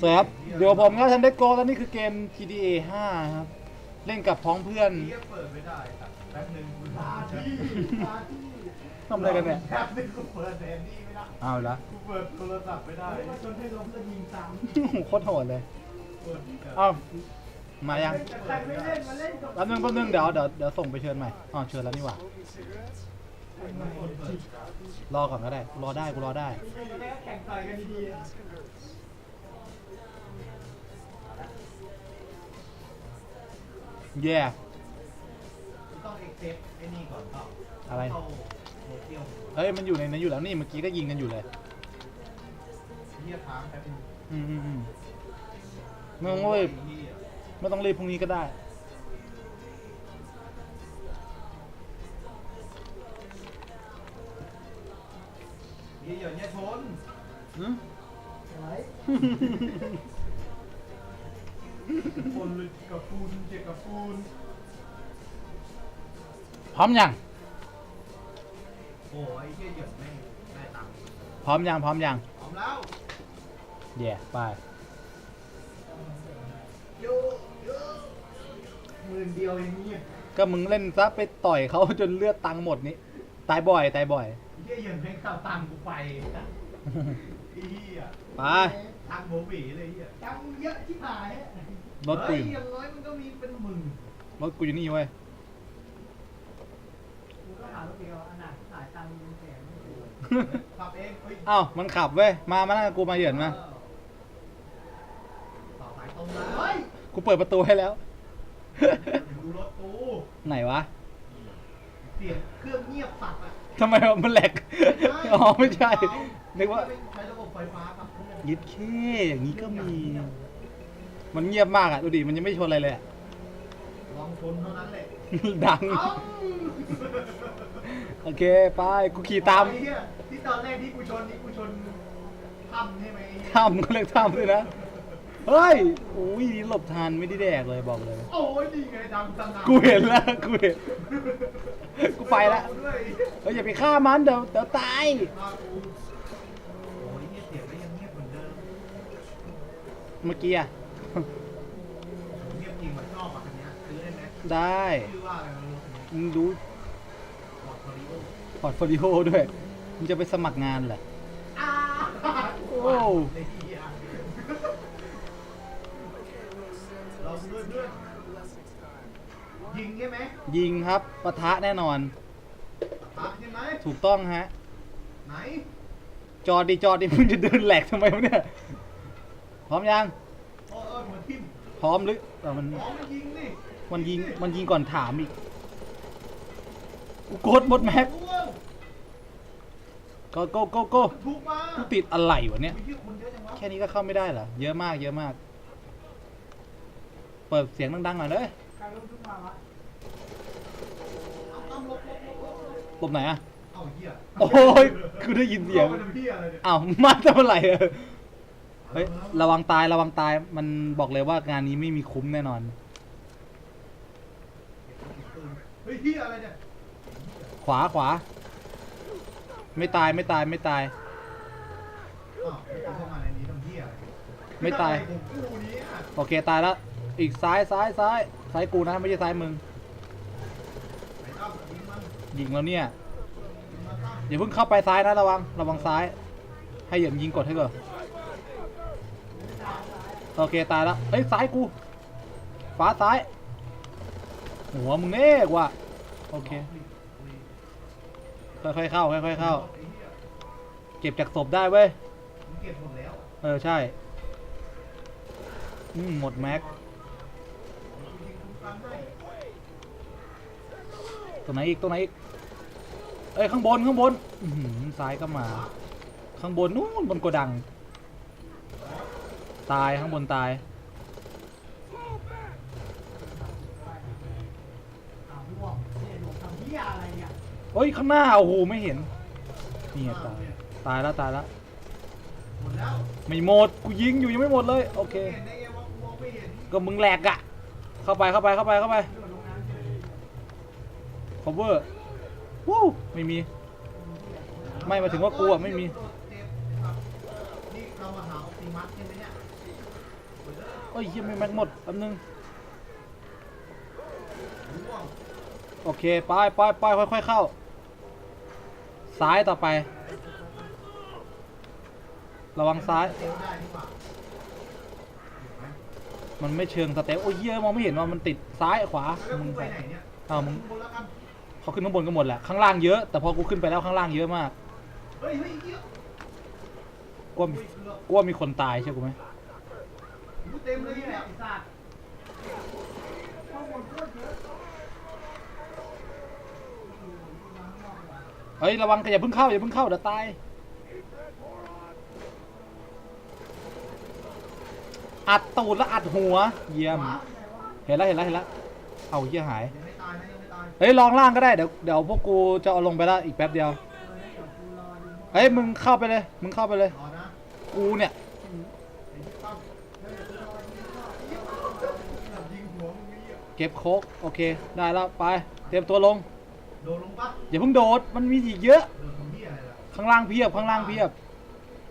สวัสดีครับ เดี๋ยวผมก็ทันได้โกแล้วนี่คือเกม GTA 5 ครับ เล่นกับพ้องเพื่อนเฮียเปิดไม่ได้ครับแป๊บนึงกูลาที่ลาที่ทำอะไรกันเนี่ยแป๊บนึงกูเปิดแดนนี่ไม่ได้เอาละกูเปิดโทรศัพท์ไม่ได้จนให้ล้มแล้วยิงซ้โคตรโหดเลยำเปิดอีกอะเอ้ามายังใครไม่เล่นมาเล่นกับแป๊บนึงแป๊บนึงเดี๋ยวเดี๋ยวเดี๋ยวส่งไปเชิญใหม่อ๋อเชิญแล้วนี่หว่ารอก่อนก็ได้ รอได้กูรอได้ แข่งต่อยกันดีๆอะแย่ ต้องเอ็กเซปไอ้นี่ก่อนเปล่าอะไร เข้าโซเชียลเฮ้ย มันอยู่ในนั้นอยู่แล้วนี่ เมื่อกี้ก็ยิงกันอยู่เลย เฮียค้างแป๊บนึงอืมอืมอืมไม่ต้องรีบเหี้ยไม่ต้องรีบพรุ่งนี้ก็ได้ เฮียอย่าเนี่ยชน อืม อะไร คนเลยกับปูนเจ็บกับปูนพร้อมยังโอ้ยเฮียเหยินแม่งได้ตังค์พร้อมยังพร้อมยังพร้อมแล้วแย่ไปโยโยหมื่นเดียวอย่างนี้ยก็มึงเล่นซะไปต่อยเขาจนเลือดตังค์หมดนี้ตายบ่อยตายบ่อยเฮียเหยินแม่งเอาตังค์กูไปไอ้เฮียไปตังค์โบหวีเลยเฮียตังค์เยอะที่หายอะ รถกูเฮ้อยยู่อย่างน้อยมันก็มีเป็นหมื่นรถกูอยู่นี่เว้ยกูก็หารถเดียวอันหนักสายตังค์เป็นแสนไม่ถูกขับเองเฮ้ยเอ้ามันขับเว้ยมามานั่งกับกูมาเหยียนมาต่อสายตรงมาเฮ้ยกูเปิดประตูให้แล้ว ดูรถกูไหนวะเสียงเครื่องเงียบสับอะทำไมมันแหลกอ๋อไม่ใช่นึกว่า ใช้ระบบไฟฟ้าครับเครื่องยิดเคอย่างนี้ก็มี มันเงียบมากอะดูดิมันยังไม่ชนอะไรเลยอะ ลองชนเท่านั้นแหละดัง เอ้าโอเคไปกูขี่ตามไอ้เหี้ยที่ตอนแรกที่กูชนนี่กูชนทำใช่ไหมไอ้เหี้ยทำก็เลยทำเลยนะ เฮ้ยโอ้ยนี่หลบทันไม่ได้แดกเลยบอกเลย โอ้ยนี่ไงดังสนั่นกูเห็นแล้วกูเห็น กูไปละ เอาด้วยเฮ้ยอย่าไปฆ่ามันเดี๋ยวเดี๋ยวตายฆ่ากูโอ้ยเงียบเสียงก็ยังเงียบเหมือนเดิมเมื่อกี้อะ เงียบจริงเหมือนชอบอะคันเนี้ยซื้อ ได้ไหมได้ชื่อว่าอะไรไม่รู้คันนี้มึงดูพอร์ตโฟลิโอพอร์ตโฟลิโอด้วยมึงจะไปสมัครงานเหรออ้าโอ้ไอ้เหี้ยเราด้วยเพื่อนยิงใช่ไหมยิงครับปะทะแน่นอน ปะใช่ไหมถูกต้องฮะ ไหน จอดดิจอดดิมึงจะเดินแหลกทำไมวะเนี่ย พร้อมยังโอ้เออเหมือนทิมพร้อมหรือเออมันอ๋อมันยิงนี่ มันยิงมันยิงก่อนถามอีกกูกดหมดแม็กก็โก้โก้โก้กูติดอะไรวะเนี่ยมีที่คนเยแค่นี้ก็เข้าไม่ได้เหรอ เยอะมากเยอะมาก เปิดเสียงดังๆหน่อยเลยปุ๊บลบลบลบลบหลบไหนอะโอ้ยคือได้ยินเสียงอาไปทำเหี้ยอะเนี่อ้าวมาทำอะไรอะเฮ้ย ระวังตายระวังตายมันบอกเลยว่างานนี้ไม่มีคุ้มแน่นอน เฮ้ยเหี้ยอะไรเนี่ยขวาขวา ไม่ตายไม่ตายไม่ตาย อ้าวไม่เข้ามาในนี้ทำเหี้ยอะไรไม่ตายทำอะไรของกูเนี่ยโอเคตายแล้ว อีกซ้ายซ้ายซ้ายซ้ายกูนะไม่ใช่ซ้ายมึง ไอ้ตั้มยิงมันยิงแล้วเนี่ย ยิงมันตั้มอย่าเพิ่งเข้าไปซ้ายนะระวังระวังซ้าย ให้เหยียบยิงกดให้ก่อนโอเคตายแล้วเอ้ยซ้ายกูฟ้าซ้าย หัวมึงเน่กว่ะโอเค ค่อยๆเข้า ค่อยๆเข้าไอ้เหี้ยเก็บจากศพได้เว้ยมึงเก็บหมดแล้วเออ ใช่ อืม หมดแม็กยิงคุ้มกันให้ตัวไหนอีกตัวไหนอีก เอ้ย ข้างบน ข้างบนอื้อหือซ้ายก็มา ข้างบน นู้นบนโกดัง ตาย ข้างบนตาย อ้าวร่วงเนี่ยหลงทำเหี้ยอะไรเนี่ย เฮ้ยข้างหน้าโอ้โหไม่เห็นนี่ไงตายตายแล้วตายแล้วหมดแล้วไม่หมดกูยิงอยู่ยังไม่หมดเลยโอเคก็มึงแหลกอะเข้าไปเข้าไปเข้าไปเข้าไปโดดลงน้ำใช่ไม cover วู้ไม่มี ไม่มาถึงว่ากูอะไม่มีโอ้ยยังไม่แม็กหมดแป๊บนึงร่วงโอเค ไปไปไปค่อยๆเข้า ซ้ายต่อไป ระวังซ้าย มันไม่เชิงสเต็ปโอ้ยเหี้ยมองไม่เห็นว่ามันติดซ้ายขวามึงไปไหนเนี่ยอ้าวมึงเขาขึ้นข้างบนกันหมดแหละข้างล่างเยอะแต่พอกูขึ้นไปแล้วข้างล่างเยอะมากกลัวมีอุ้ยเกือบกลัวมีคนตายใช่กูไหมกูเต็มเลยนี่แหเนี่ย ไอ้สัตว์ข้างบนโคตรเยอะ เฮ้ยระวังอย่าเพิ่งเข้าอย่าเพิ่งเข้าเดี๋ยวตายอัดตูดแล้วอัดหัว เยี่ยม เห็นแล้วเห็นแล้วเห็นแล้วเอาเหี้ยหายเฮ้ยลองล่างก็ได้เดี๋ยวเดี๋ยวพวกกูจะเอาลงไปแล้วอีกแป๊บเดียวเฮ้ยมึงเข้าไปเลยมึงเข้าไปเลย กูเนี่ยเก็บโคกโอเค ได้แล้วไป เตรียมตัวลง โดนลงปะอย่าเพิ่งโดด มันมีอีกเยอะ โดนตรงนี้อะไรล่ะข้างล่างเพียบ ข้างล่างเพียบ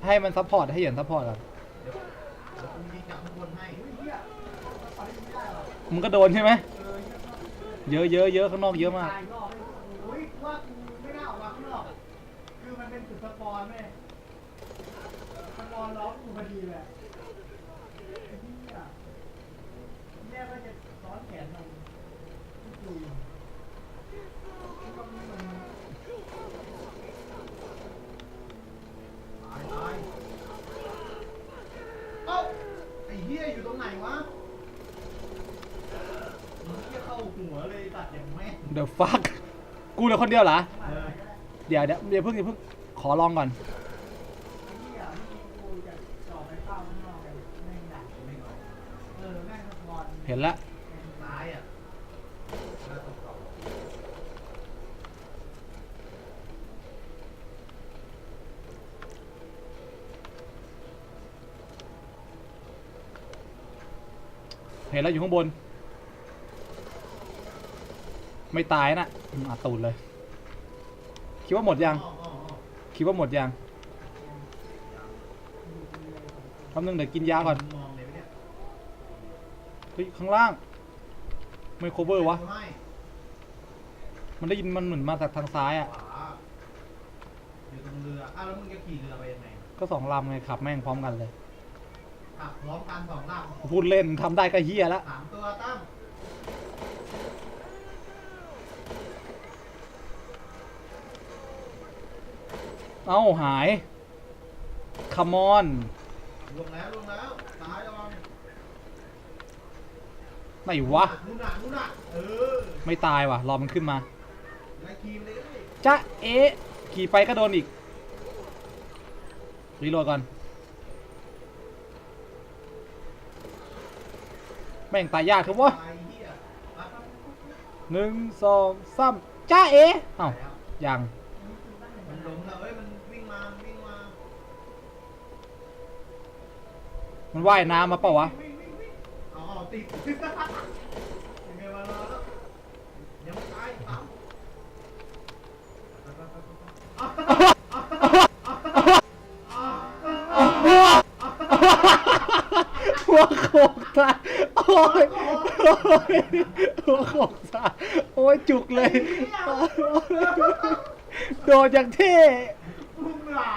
ให้มันซัพพอร์ต ให้เหยียนซัพพอร์ตก่อนเดี๋ยวเดี๋ยวกูยิงจากข้างบนให้มึงก็โดนใช่ไหมเยอะเยอะเยอะข้างนอกเยอะมาก ตายรอบให้โอ้ยว่ากูไม่น่าออกมาข้างนอกอะคือมันเป็นจุดสปอนแม่สปอนล้อมกูพอดีเลยไอ้เหี้ยแม่ก็จะซ้อนแขนมันกูก็มัน ตายตายเอ้าไอ้เหี้ยอยู่ตรงไหนวะมึงเหี้ยเข้าหัว เดี๋ยวฟักกูเหลือคนเดียวเหรอเดี๋ยวเดี๋ยวเดี๋ยวเพิ่งเดี๋ยวเพิ่งขอลองก่อนเห็นละเห็นแล้วอยู่ข้างบน ไม่ตายนะอืมอัดตูดเลย คิดว่าหมดยังอ้ออ้ออ้อคิดว่าหมดยังคำนึงเดี๋ยวกินยาก่อนมองเลยไหมเนี่ยเฮ้ย ข้างล่าง ไม่โคเวอร์วะไม่มันได้ยินมันเหมือนมาจากทางซ้ายอะขวาอยู่ตรงเรืออะแล้วมึงจะขี่เรือไปยังไงก็สองลำไงขับแม่งพร้อมกันเลย ขับพร้อมกันสองลำพูดเล่นทำได้ก็เฮียแล้วสามตัวตั้ม เอ้าหายคามอนลงแล้วลงแล้วซ้ายระวังไหนวะนู่นน่ะนู่นน่ะเออไม่ตายว่ะรอมันขึ้นมาไล่ขี่ไปเลยจ้าเอ๊ะขี่ไปก็โดนอีกรีโหลดก่อนแม่งตายยากเถอะวะตายเหี้ยปั๊บปั๊บปั๊บปั๊บหนึ่งสองสามจ้าเอ๊ะเอ้าแล้วยังมันล้มแล้วเอ้ยมันวิ่งมามันวิ่งมา มันว่ายน้ำมาเปล่าวะวิ่งวิ่งวิ่งเอาเอติดยังไงวะรอแล้วยังไม่ตายสามปั๊บปั๊บปั๊บปั๊บเอาหัวโขกตายโอ้ยโอ้ยหัวโขกตายโอ้ยจุกเลยโดนอย่างเท่พุ่งเหลา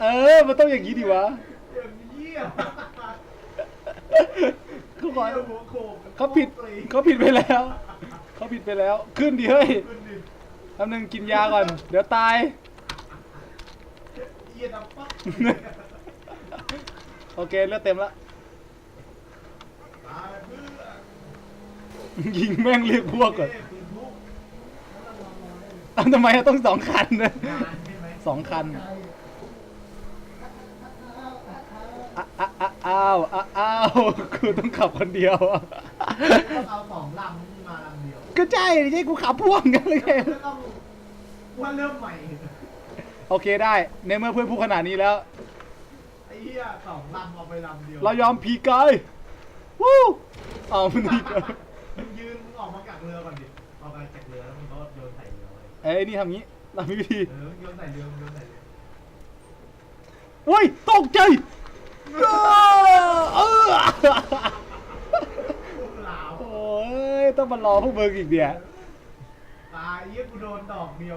เออ มันต้องอย่างนี้ดิวะอย่าง เยี่ยมเขาขอหัวโขกเขาผิดเขาผิดไปแล้วเขาผิดไปแล้ว ขึ้นดิเฮ้ยขึ้นดิแป๊บนึงกินยาก่อน เดี๋ยวตายเยี่ยดับปั๊บโอเคเลือดเต็มแล้วตายเพื่อนยิงแม่งเรียกพวกก่อนเอ้ยปืนพกอ้าวทำไมต้องสองคันนะงานใช่ไหมสองคันอ้า อ้าอ้าอ้าวอ้าอ้าวกูต้องขับคนเดียวอะต้องเอาสองลำนี่มาลำเดียวก็ใช่ดิใช่กูขับพ่วงกันเลยไงไม่ต้องว่าเริ่มใหม่โอเคได้ ในเมื่อเพื่อนพูดขนาดนี้แล้ว ไอ้เหี้ยสองลำเอาไปลำเดียวเรายอมพีกายวู้เอามันอีกแล้วมึงยืนมึงออกมาจากเรือก่อนดิออกมาจากเรือแล้วมึงก็โยนใส่เรือไว้เอ้ยนี่ทำงี้เรามีวิธีเออโยนใส่เรือมึงโยนใส่เรือโอ้ยตกใจ โอ้ยต้องมารอพวกมึงอีกเนี่ยตายเยี่ยกูโดนดอกเดียว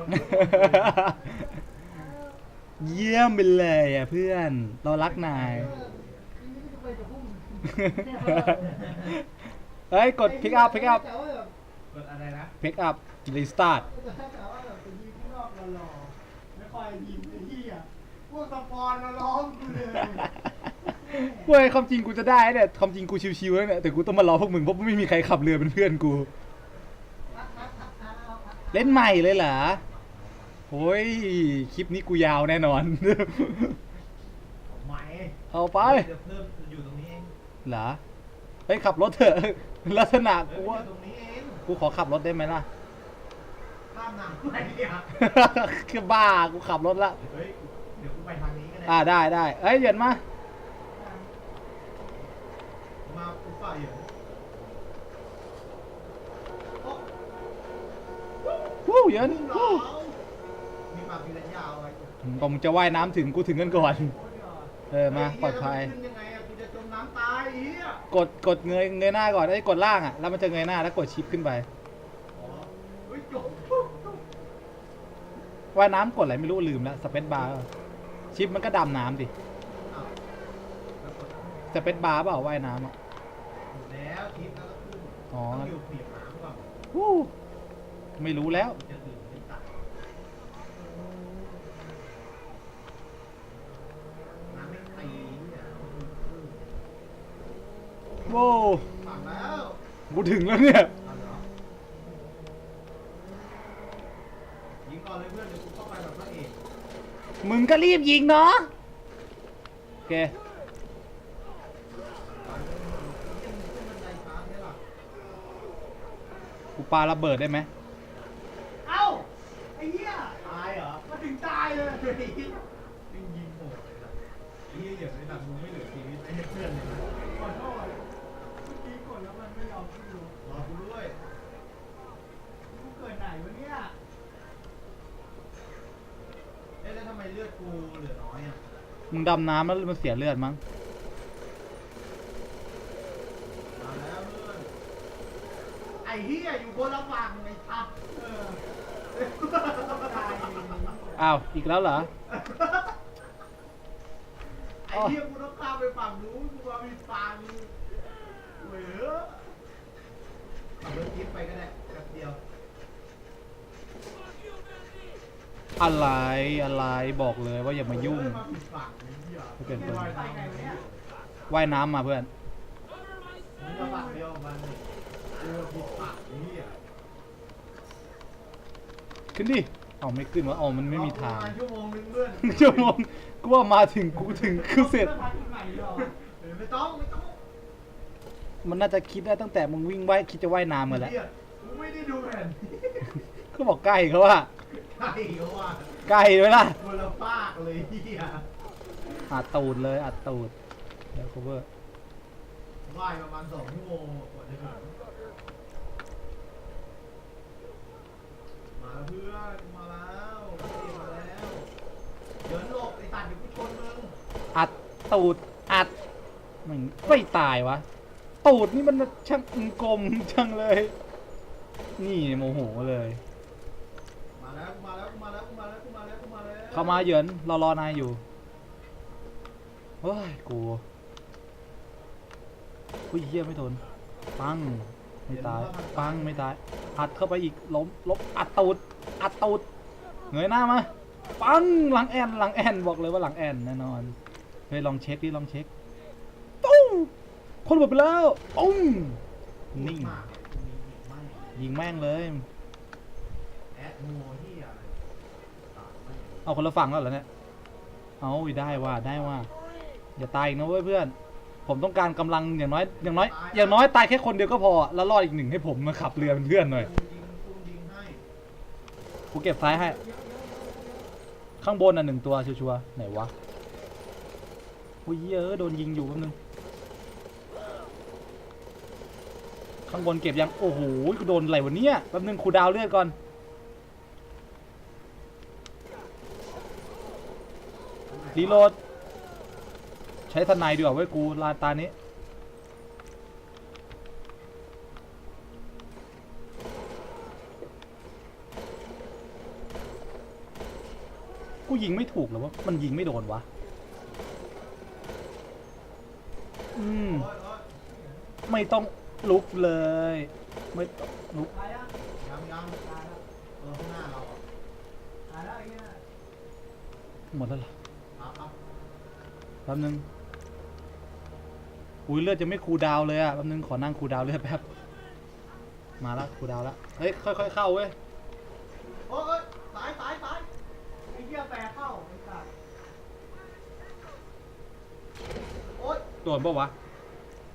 เยี่ยมไปเลยอะเพื่อน เรารักนายเฮ้ย กดพิกอัพพิกอัพกดอะไรนะพิกอัพรีสตาร์ทแต่ว่าแบบยิ้างนอกไม่คอยยิงไอ้ที่อะพวกสปอนมาล้อมกูเลย เว้ยความจริงกูจะได้เนี่ยความจริงกูชิวๆแล้วเนี่ยแต่กูต้องมารอพวกมึงเพราะไม่มีใครขับเรือเป็นเพื่อนกู เล่นใหม่เลยเหรอโอ้ยคลิปนี้กูยาวแน่นอนไหมเอาไปเดี๋ยวเพิ่มอยู่ตรงนี้เองเหรอเฮ้ยขับรถเถอะลักษณะเอกูออว่ายู่ตรงนี้เองกูขอขับรถได้ไหมล่ะ ข้ามน้ำไปเนี่ยคือบ้ากูขับรถละ เฮ้ย เดี๋ยวกูไปทางนี้ก็ได้ อ่าได้ได้เอ้ยเหยียนมา มากูฝ่าเหยินโอ้วู้เหยียนพุ่งเหรวู้อมีปากมีระยะเอาไว้กูผมจะว่ายน้ำถึงกูถึงกันก่อน เออมาเฮ้ปลอดภัยเหี้แล้วมันขึ้นยังไงอะกูจะจมน้ำตายอีอะกดกดเงยเงยหน้าก่อนไอ้ยกดล่างอะแล้วมันจะเงยหน้าแล้วกดชิปขึ้นไปอ๋อเฮ้ยจมว่ายน้ำกดอะไรไม่รู้ลืมแล้วสเปซบาร์ชิปมันก็ดำน้ำดิอ้าวแล้วกดสเปซบาร์เปล่าว่ายน้ำอะหมด แล้วทิปแล้วก็ขึ้นอ๋อ ต้องอยู่เปียกน้ำก่อนวู้ไม่รู้แล้ว จะดื่มเป็นตักน้ำไม่ตีเนี่ยโว้ฝังแล้วกูถึงแล้วเนี่ย เอาเหรอยิงก่อนเลยเพื่อนเดี๋ยวกูเข้าไปแบบพระเอกมึงก็รีบยิงเนาะโอเค ฝังเลยเยี่ยมขึ้นบันไดช้าใช่หรอ กูปาระเบิดได้ไหมเอ้าไอ้เหี้ยตายเหรอมาถึงตายเลยเฮ้ยยิงยิงโหดเลยนะไอ้เหี้ยอย่างนี้แบบมึงไม่เหลือชีวิตไว้ให้เพื่อนเลยนะขอโทษเมื่อกี้กดแล้วมันไม่ยอมขึ้นลงรอกูด้วยกูเกิดไหนวะเนี่ยเอ๊ะแล้วทำไมเลือดกูเหลือน้อยอะมึงดำน้ำแล้วมันเสียเลือดมั้ง มาแล้วเพื่อนไอ้ เหี้ยอยู่บนระหว่างไอ้ทับเออตายเลยอ้าว อีกแล้วเหรอ ไอ้เหี้ยกูต้องข้ามไปฝั่งนู้นกูมามีฟังเว้ยขับรถจิ๊บไปก็ได้แป๊บเดียวอะไรอะไรบอกเลยว่าอย่ามายุ่ง เออมาผิดฝั่งไอ้เหี้ยไม่เป็นไรไปไงวะเนี่ยว่ายน้ำมาเพื่อน มึงมาฝั่งเดียวกับมัน ขึ้นดิ เอาไม่ขึ้นวะอ๋อมันไม่มีทางรอประณชั่วโมงนึงเพื่อนชั่วโมงกูว่ามาถึงกูถึงกูเสร็จพักอีกใหม่หรอเออไม่ต้องไม่ต้อง มันน่าจะคิดได้ตั้งแต่มึงวิ่งว่ายคิดจะว่ายน้ำมาแล้วเหี้ยกูไม่ได้ดูแผ่นเขาบอกใกล้เขาว่าใช่เขาว่าใกล้ไหมล่ะคนละภาคเลยเหี้ยอัดตูดเลยอัดตูดเดี๋ยว cover ว่ายประมาณสองชั่วโมงกว่าจะถึงมาแล้ว เพื่อนมาแล้วนี่มาแล้วเดินหลบไอ้ตัดเดี๋ยวกูชนมึงอัดตูดอัดมันไม่ตายวะ ตูดนี่มันช่างกลมจังเลย นี่โมโหเลย มาแล้วกูมาแล้วกูมาแล้วกูมาแล้วกูมาแล้วกูมาแล้วเข้ามาเหยินเรารอนายอยู่เฮ้ยกูอุ้ยเหี้ยไม่ทนปัง ไม่ตายปังไม่ตายอัดเข้าไปอีกล้มล้มอัดตูดอัดตูดเงยหน้ามาปังหลังแอนหลังแอนบอกเลยว่าหลังแอนแน่นอนเฮ้ยลองเช็คดิลองเช็คตุ้งคนหมดไปแล้วปุ้งนิ่งมากกูมีอีกไหมยิงแม่งเลยแอดโมเหี้ยอะไรตัดไม่เอาคนละฝั่งแล้วเหรอเนี่ยเอาอีกได้ว่าได้ว่าอย่าตายอีกนะเว้ยเพื่อน ผมต้องการกำลังอย่างน้อยอย่างน้อยอย่างน้อยตายแค่คนเดียวก็พอ แล้วรอดอีกหนึ่งให้ผมมาขับเรือเป็นเพื่อนหน่อยกูเก็บซ้ายให้ ข้างบนอะหนึ่งตัวชัวร์ๆไหนวะอุ้ยเยอะโดนยิงอยู่แป๊บนึงข้างบนเก็บยังโอ้โหกูโดนอะไรวะเนี่ยแป๊บนึงครูดาวเลือดก่อนรีโหลด ใช้ทนายดีกว่าไว้กูลาตานี้กูยิงไม่ถูกหรือว่ามันยิงไม่โดนวะ อืม ไม่ต้องลุกเลย ไม่ต้องลุกหมดแล้วเหรอแป๊บนึง อุ้ยเลือดจะไม่คูลดาวน์เลยอะแป๊บนึงขอนั่งคูลดาวน์เลือดแป๊บ มาแล้วคูลดาวน์แล้วเฮ้ยค่อยๆเข้าเว้ย โอ๊ยโอ๊ยตายตายตายไอ้เหี้ยแปรเข้าไอ้สัตว์โอ๊ยโดนปะวะ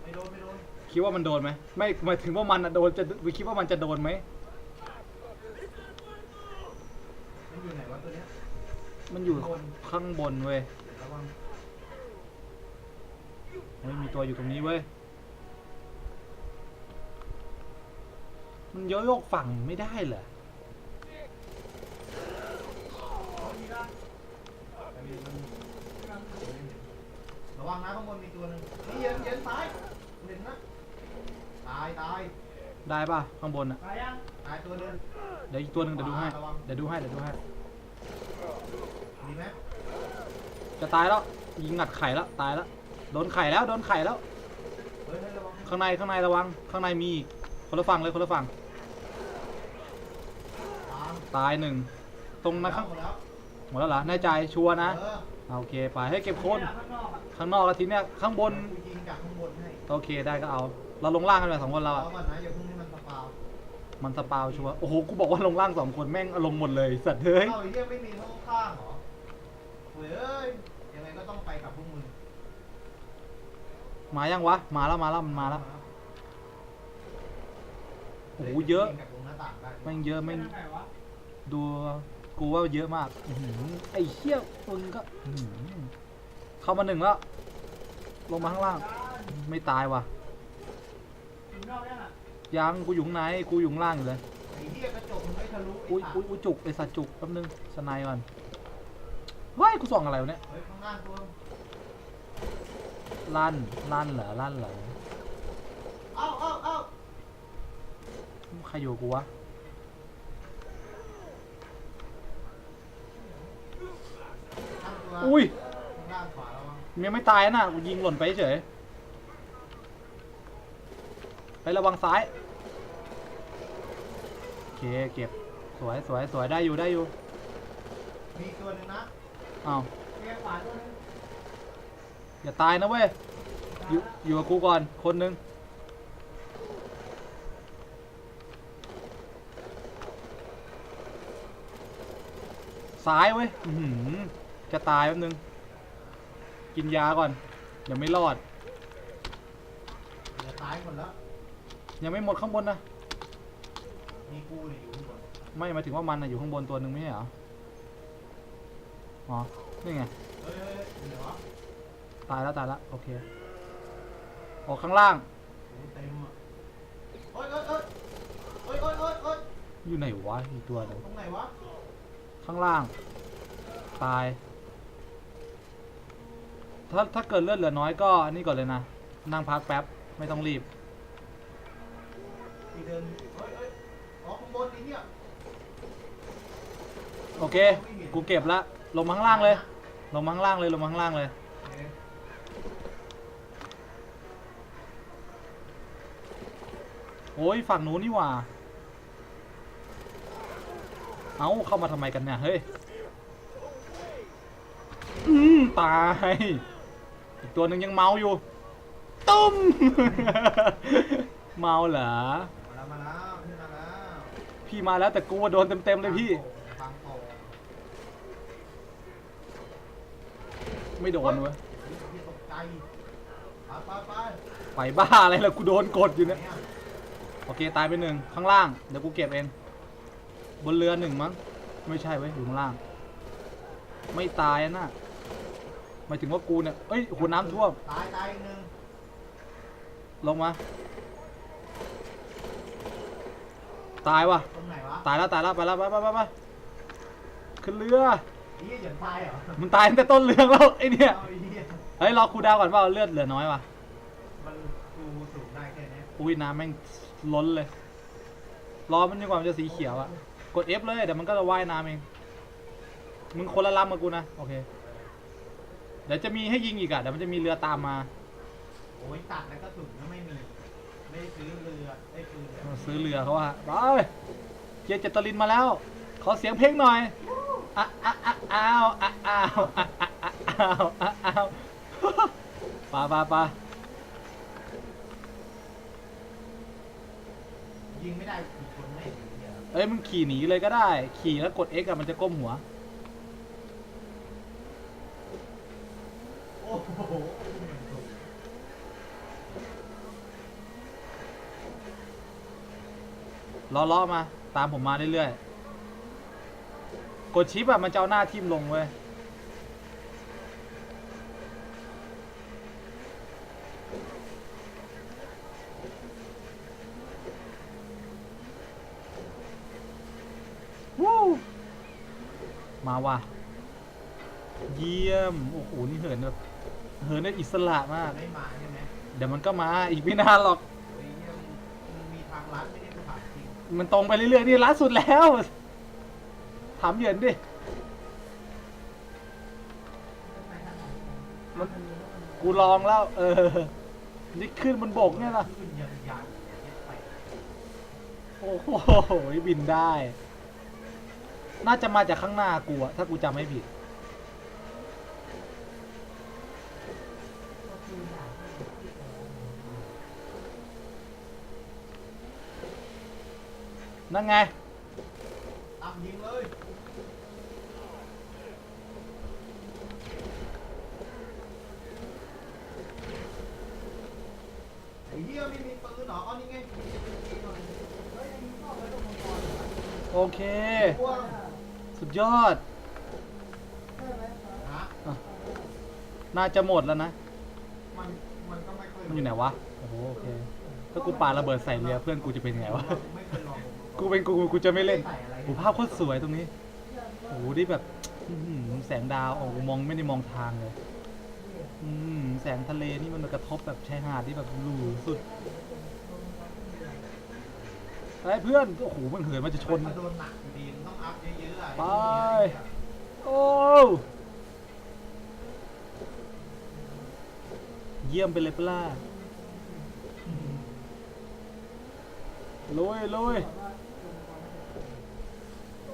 ไม่โดนไม่โดนคิดว่ามันโดนไหมไม่หมายถึงว่ามันอะโดนจะคิดว่ามันจะโดนไหม มันอยู่ไหนวะตัวเนี้ยมันอยู่ข้างบนข้างบนเว้ยระวัง เฮ้ยมีตัวอยู่ตรงนี้เว้ย มันโยโยกฝั่งไม่ได้เหรอเอาดีละแต่มีมันระวังนะข้างบนมีตัวหนึงนี่เย็นเย็นซ้ายเห็นนะตายตายได้ป่ะข้างบนอะตายยังตายตัวเดินเดี๋ยวอีกตัวหนึ่งเดี๋ยวดูให้ระวังเดี๋ยวดูให้ เดี๋ยวดูให้ มีไหมจะตายแล้ว ยิงงัดไข่แล้วตายแล้ว โดนไข่แล้วโดนไข่แล้ว ข้างในข้างในระวัง ข้างในมีคนละฝั่งเลยคนละฝั่งตายหนึ่งตรงนั้นข้างหมดแล้วล้วเหรอแน่ใจชัวร์นะเอเอาโอเคไปให้เก็บคนข้างนอกอะข้างนอกแล้วทีเนี้ยข้างบนโอเคได้ก็เอา เราลงล่างกันไปสองคนเราอะมันสปาวชัวโอ้โหกูบอกว่าลงล่างสองคนแม่งอารมณ์หมดเลยสัตว์เฮ้ยเอ้าไอ้เหี้ยไม่มีข้างข้างหรอเว้ยเอ้ยยังไงก็ต้องไปกับพวกมึง มายังวะ มาแล้วมาแล้วมันมาแล้วโอ้โหเยอะงจากตรงหน้าต่างได้แม่งเยอะแม่งไปทางไหนวะดูกูว่าเยอะมากอื้อหือไอ้เหี้ยมึงก็อื้อหือเข้ามาหนึ่งแล้วลงมาข้างล่าง ไม่ตายว่ะถึงนอกยังอะยังกูอยู่ข้างในกูอยู่ข้างล่างอยู่เลยไอ้เหี้ยกระจกมันไม่ทะลุไอ้อุ้ยสัตอุ้ยว์อุ้ยจุกไอสัตว์จุกแป๊บนึงสไนก่อนเฮ้ยกูส่องอะไรวะเนี่ยเฮ้ยข้าง ล่างตัวลั่นลั่นเหรอลั่นเหรอเอ้าเอ้าเอ้าใครอยู่กับกูวะข้างตัวอุ้ยข้างล่างขวาระวังมันยังไม่ตายนะกูยิงหล่นไปเฉย ไประวังซ้าย โอเค เก็บ สวยสวยสวยได้อยู่ได้อยู่ มีตัวหนึงนะ อ้าวเรียงขวาตัวนึง อย่าตายนะเว้ย อยู่อยู่กับกูก่อนคนหนึ่งซ้ายเว้ยอื้อหือจะตายแป๊บนึง กินยาก่อน ยังไม่รอดเดี๋ยวตายหมดแล้ว ยังไม่หมดข้างบนนะมีกูเนี่ยอยู่ข้างบน ไม่หมายถึงว่ามันนะอยู่ข้างบนตัวหนึ่งไม่ใช่เหรอ อ๋อ นี่ไง เฮ้ยเฮ้ยเฮ้ยเดี๋ยววะ ตายแล้วตายแล้วโอเคออกข้างล่างโอ้เต็มอะเฮ้ยเฮ้ยเฮ้ยเฮ้ยเฮ้ยเฮ้ยเฮ้ยอยู่ไหนวะอีกตัวหนึงตรงไหนวะข้างล่าง ตาย ถ้าถ้าเกิดเลือดเหลือน้อยก็อันนี้ก่อนเลยนะ นั่งพักแป๊บ ไม่ต้องรีบ มีเดินเฮ้ยเฮ้ยอ๋อข้างบนไอ้เนี่ยโอเค กูเก็บละ ลงมาข้างล่างเลย ลงมาข้างล่างเลย ลงมาข้างล่างเลย โอเคโอ้ยฝั่งนู้นนี่หว่า เอ้าเข้ามาทำไมกันเนี่ยเฮ้ย อืมตาย อีกตัวหนึ่งยังเมาอยู่ ตุ้ม เมาเหรอ มาแล้วมาแล้วขึ้นมาแล้วพี่มาแล้วแต่กูว่าโดนเต็มๆเลยพี่ทางโป่งไม่โดนเว้ย พี่ตกใจไปไปไปไปบ้าอะไรล่ะกูโดนกดอยู่ไหนเนี่ยอะ โอเคตายไปหนึ่งข้างล่างเดี๋ยวกูเก็บเองบนเรือหนึ่งมั้งไม่ใช่เว้ยอยู่ข้างล่าง ไม่ตายนะหมายถึงว่ากูเนี่ยเอ้ยโหน้ำท่วมตายตายอีกหนึ่งลงมา ตายว่ะตรงไหนวะตายแล้วตายแล้วไปแล้วไปไปไปไปขึ้นเรือนี่อย่าตายเหรอมันตายตั้งแต่ต้นเรื่องแล้วไอเนี่ยเอาไอ้เหี้ยเฮ้ยรอครูดาวก่อนว่าเลือดเหลือน้อยว่ะ มันกูสูงได้แค่เนี้ย อุ้ยน้ำแม่งล้นเลยรอมันดีกว่ามันจะสีเขียวอะกด F เลยเดี๋ยวมันก็จะว่ายน้ำเอง มึงคนละลำกับกูนะ โอเค เดี๋ยวจะมีให้ยิงอีกอะเดี๋ยวมันจะมีเรือตามมา โอ้ยตัดแล้วก็ถุงก็ไม่มี ไม่ได้ซื้อเรือได้ปืนซื้อเรือเขาว่าไปเกียร์เจตลินมาแล้ว ขอเสียงเพลงหน่อยอะอะอะอ้าวอะอ้าวอะอะอะอ้าวอะอ้าวไปไปไป ยิงไม่ได้คนไม่เห็นเนี่ยเอ้ยมึงขี่หนีเลยก็ได้ ขี่แล้วกด X อะมันจะก้มหัว โอ้โหล้อล้อมา ตามผมมาเรื่อยๆ กดชิปอะมันจะเอาหน้าทิ่มลงเว้ย วู้ มาว่ะ เยี่ยม โอ้โห นี่เหินแบบเหินได้อิสระมาก ไม่มาใช่ไหมเดี๋ยวมันก็มาอีกไม่นานหรอก เฮ้ยเนี่ยมึงมีทางลัดไม่ได้กูถามจริงมันตรงไปเรื่อยๆนี่ล่าสุดแล้ว ถามเหยินดิ มัน กูลองแล้ว เออ นี่ขึ้นบนบกเนี่ยนะขึ้นยังยังเย็ดไปโอ้โหบินได้ น่าจะมาจากข้างหน้ากูอะถ้ากูจำไม่ผิด นั่นไงตามยิงเลยไอ้เหี้ยไม่มีปืนเหรออ๋อนี่ไงโอเค กลัว สุดยอดฮะน่าจะหมดแล้วนะ มันมันก็ไม่เคยมันอยู่ไหนวะ โอ้โหโอเค ถ้ากูปาระเบิดใส่เรือเพื่อนกูจะเป็นไงวะ ไม่เคยลองกูเป็นกูกูจะไม่เล่นโอ้ภาพโคตรสวยตรงนี้โอ้โหนี่แบบอื้อหือแสงดาวโอ้โหมองไม่ได้มองทางเลยอืมแสงทะเลนี่มันมากระทบแบบชายหาดที่แบบหรูสุดไอ้เพื่อน โอ้โหมันเหินมันจะชนถ้าโดนหนักอยู่ดี ไป โอ้ เยี่ยมไปเลยปล่าลุยลุย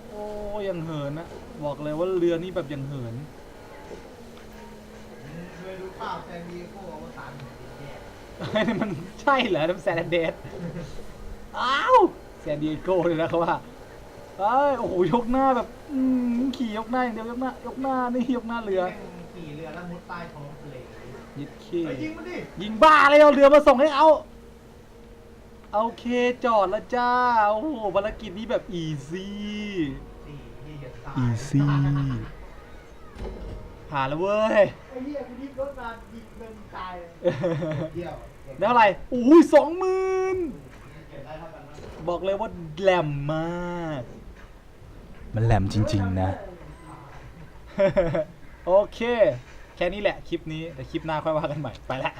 โอ้ยังเหินนะบอกเลยว่าเรือนี่แบบยังเหินเคยดูเปล่าแซนดิเอโกอวตารแห่งดินแยกเฮ้ยนี่มันใช่เหรอน้ำแซนเดสอ้าวแซนดิเอโกเลยนะเขาว่า เอ้ยโอ้โหยกหน้าแบบอืมขี่ยกหน้าอย่างเดียวยกหน้ายกหน้านี่ยกหน้าเรือแม่งขี่เรือแล้วมุดใต้ท้องทะเลยิดขี้เฮ้ยยิงมันดิยิงบ้าเลยเอาเรือมาส่งให้เอาโอเคจอดแล้วจ้าโอ้โหภารกิจนี้แบบอีซี่สี่ยี่จะตายอีซี่ผ่านแล้วเว้ยไอ้เหี้ยกูยิบรถมายิงมันตายเลยเดี่ยวแล้วอะไรโอ้ยสองหมื่นเก็บได้เท่ากันนะ บอกเลยว่าแหลมมาก มันแหลมจริง ๆ นะ โอเค แค่นี้แหละคลิปนี้แต่คลิปหน้าค่อยว่ากันใหม่ไปละ